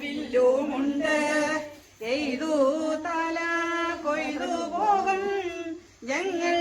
വില്ലുമുണ്ട്. എയ്തു തല കൊയ്തു പോകും. ഞങ്ങൾ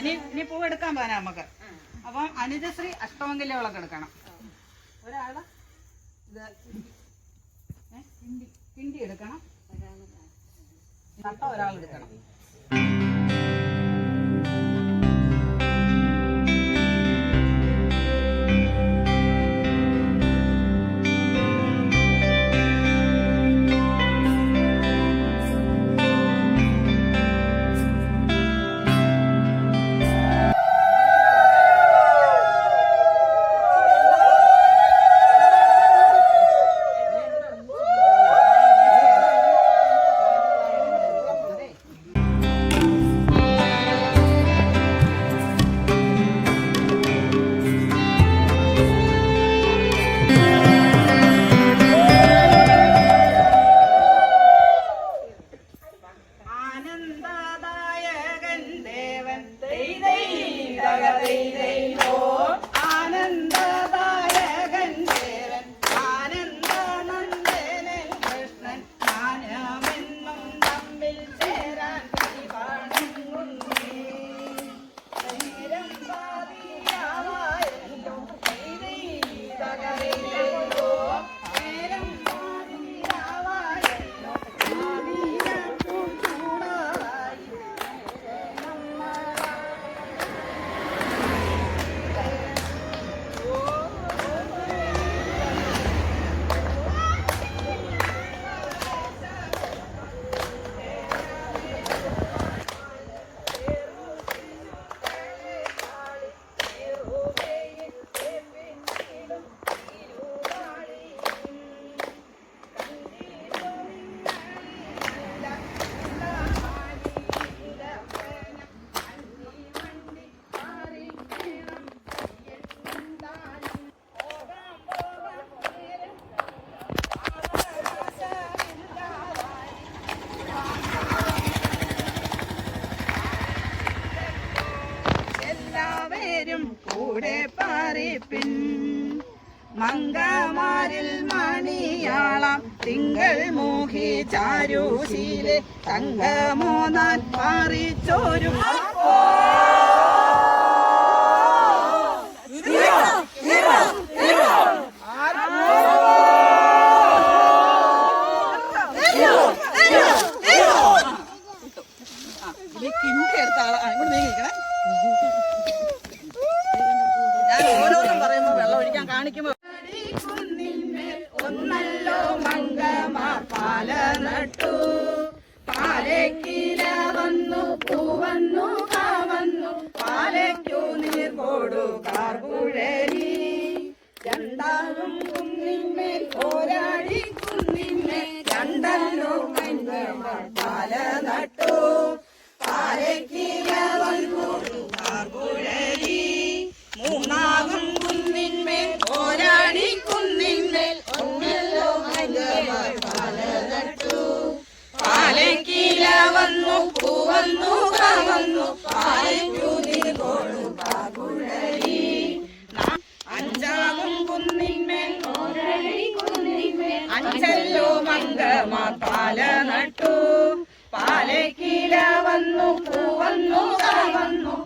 ഇനി ഇനി പൂ എടുക്കാൻ പോകാനാ നമുക്ക്. അപ്പൊ അനുജശ്രീ അഷ്ടമംഗല്യ വിളക്ക് എടുക്കണം. ഒരാൾ ഇത് കിണ്ടി എടുക്കണം. ഒരാൾ എടുക്കണം. കൂടെ പാറിപ്പിൻ മംഗമാരിൽ മണിയാളം തിങ്കൾ മോഹി ചാരുശീലെ തങ്കമോനാൻ പാറിച്ചോരും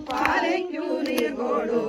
ಪಾಲಿಕ್ಯೂರಿಗೋಡು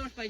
so much by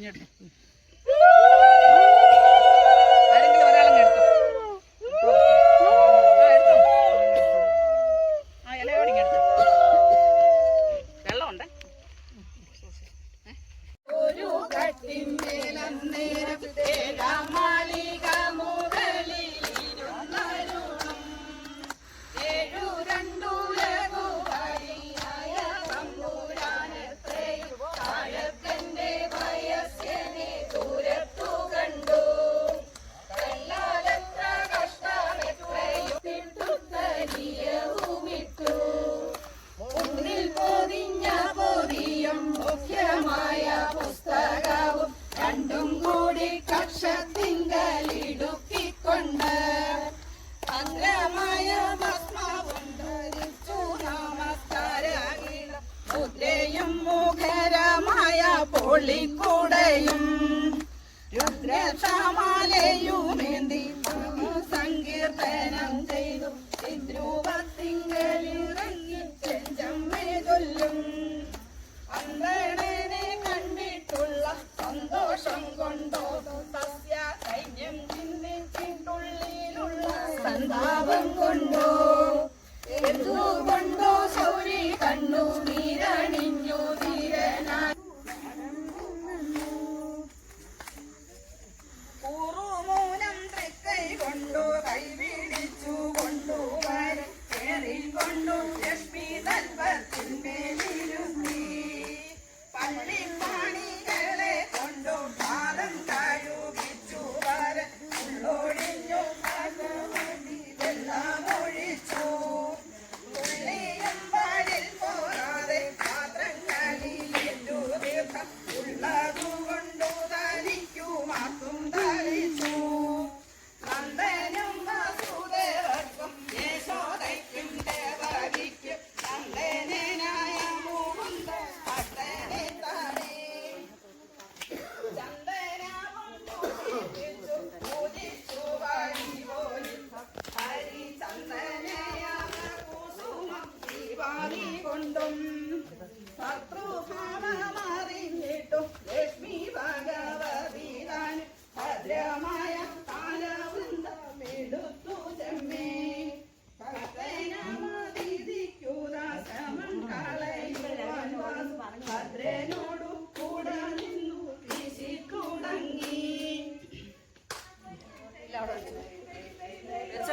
സന്താപം കൊണ്ടോ? എന്തുകൊണ്ടോ ശൗരി കണ്ണു നീരണിഞ്ഞു തീരനാ പൂർവമൂലം കൊണ്ടു കൈ കൊണ്ടു വരൻ കൊണ്ടു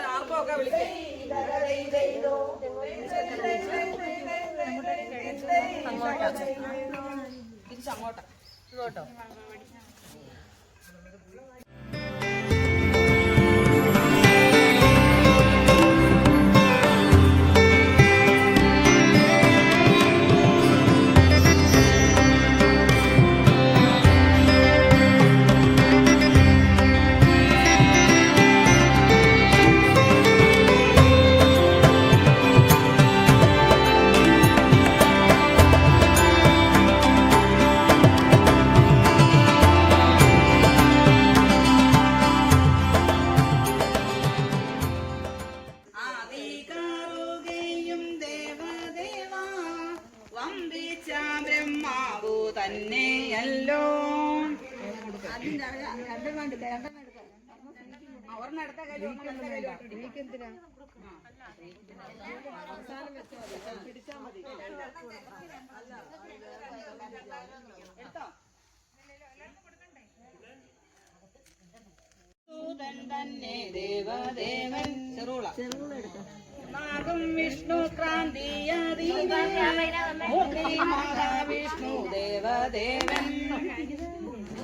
ആർപ്പൊക്കെ വിളിക്കും തിരിച്ചങ്ങോട്ടാ ഇങ്ങോട്ടോ എടുത്തോ സൂതൻ തന്നെ ചെറുള നാഗം വിഷ്ണു ക്രാന്തിയതീവൂർത്തി മഹാവിഷ്ണു ദേവദേവൻ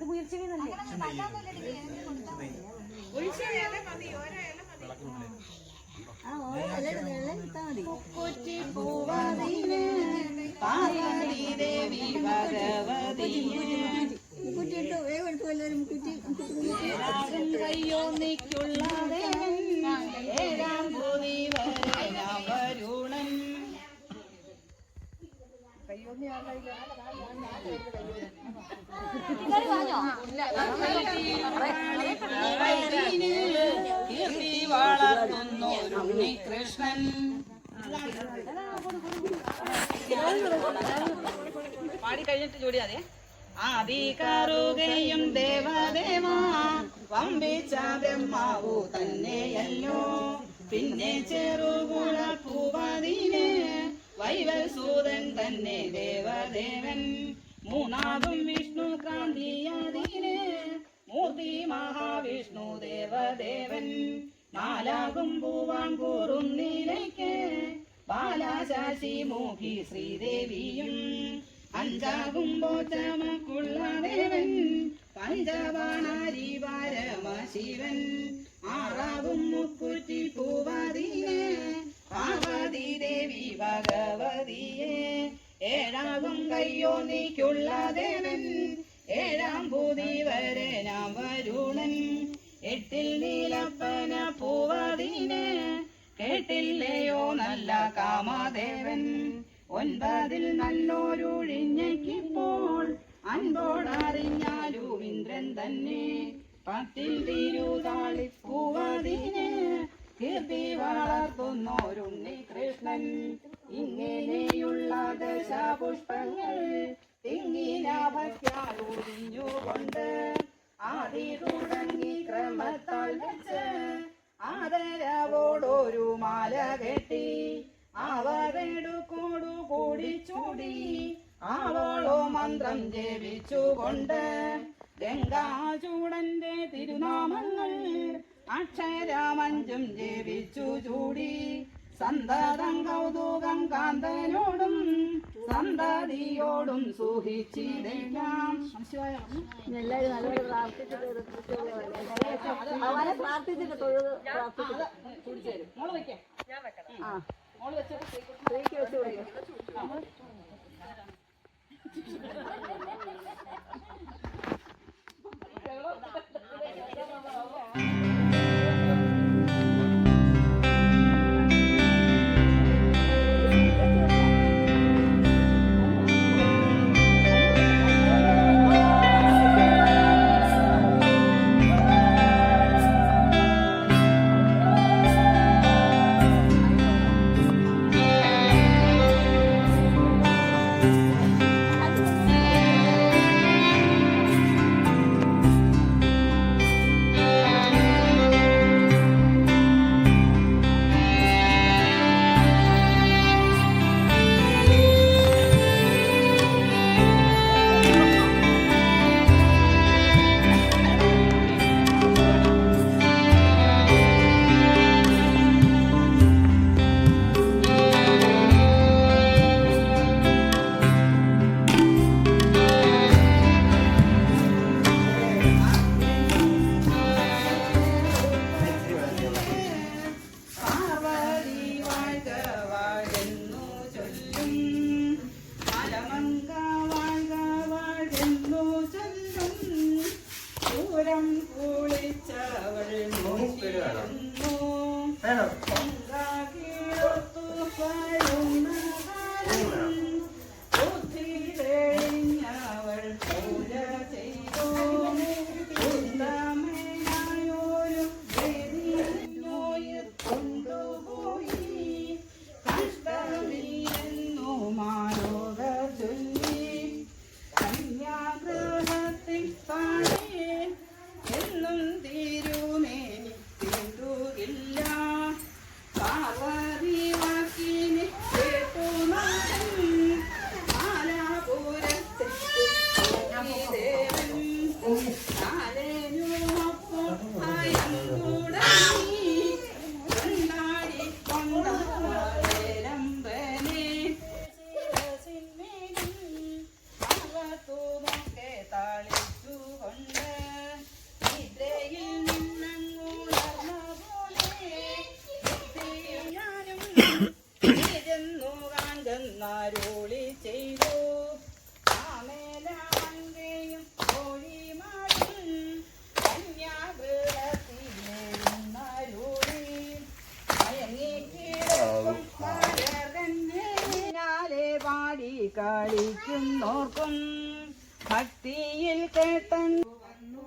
മുയൽച്ചെവിൻ ശ്രീകുട്ടിയുടെ കയ്യില പാർവതി ദേവി ഭഗവതിയെ രാഗം കയ്യോന്നിക്കുള്ള ദേവൻ ഏഴാം കയ്യോന്നി ആ കീർത്തി വളർത്തുന്നൊരുണ്ണി കൃഷ്ണൻ പാടി കഴിഞ്ഞിട്ട് ജോഡി അതെ ആദികാറുകയും ദേവദേവ വമ്പിച്ച ബ്രഹ്മാവു തന്നെയല്ലോ. പിന്നെ ചെറുകുള പൂവതിന് വൈവൽ സൂതൻ തന്നെ ദേവദേവൻ. മൂന്നാകും വിഷ്ണു ക്രാന്തിയതിന് മൂർത്തി മഹാവിഷ്ണു ദേവദേവൻ. നാലാകും പൂവാൻ കൂറും നീലയ്ക്ക് ബാലാശാശി മോഹി ശ്രീദേവിയും. അഞ്ചാകും ചമക്കുള്ള ദേവൻ പഞ്ചവാണാരി പരമശിവൻ ആറാകും മുക്കുറ്റി പൂവാദീനെ പാർവതി ദേവി ഭഗവതിയെ. ഏഴാകും കയ്യോ നീക്കുള്ള ദേവൻ ഏഴാം ഭൂതി വരെ നാം വരുണൻ. എട്ടിൽ നീലപ്പന പൂവതിന് കേട്ടില്ലയോ നല്ല കാമദേവൻ. ഒൻപതിൽ നല്ലൊരുഴിഞ്ഞയ്ക്കിപ്പോൾ അൻപോടറിഞ്ഞാലും ഇന്ദ്രൻ തന്നെ. പത്തിൽ തിരുതാളി പൂവതിന് കീർത്തി വളർത്തുന്നോരുണ്ണി കൃഷ്ണൻ. ഇങ്ങനെയുള്ള ദശപുഷ്പങ്ങൾ തിങ്ങിനാഭത്യാലൊഴിഞ്ഞുകൊണ്ട് ആദി തുടങ്ങി ക്രമത്താൽ വെച്ച് ആദരവോടൊരു മാല കെട്ടി അവരെടുക്കോടു കൂടി ചൂടി ആവോളോ മന്ത്രം ജപിച്ചുകൊണ്ട് ഗംഗാചൂടന്റെ തിരുനാമങ്ങൾ അക്ഷരമഞ്ചും ജീവിച്ചു ചൂടി. സന്തതം കൗതുകം കാന്തനോടും സന്തതിയോടും സൂഹിച്ചിടേക്കാം എല്ലാവരും നല്ലപോലെ പ്രാർത്ഥിച്ചിട്ട് അവനെ പ്രാർത്ഥിച്ചിട്ട് തൊഴുത് ആ മോൾ വെച്ചോട്ട് സ്ത്രീക്ക് വെച്ച് കൊടുക്കും. മരം കുളിച്ചവൾ നോക്കിയിരുന്നു ഭക്തിയിൽ കേട്ടു വന്നു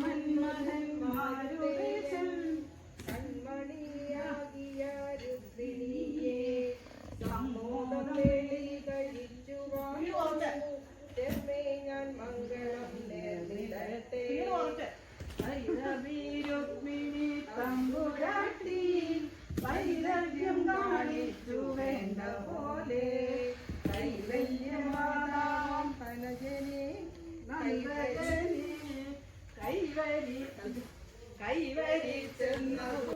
മൻമഥ കൈവരി കൈവരി ചെന്നു.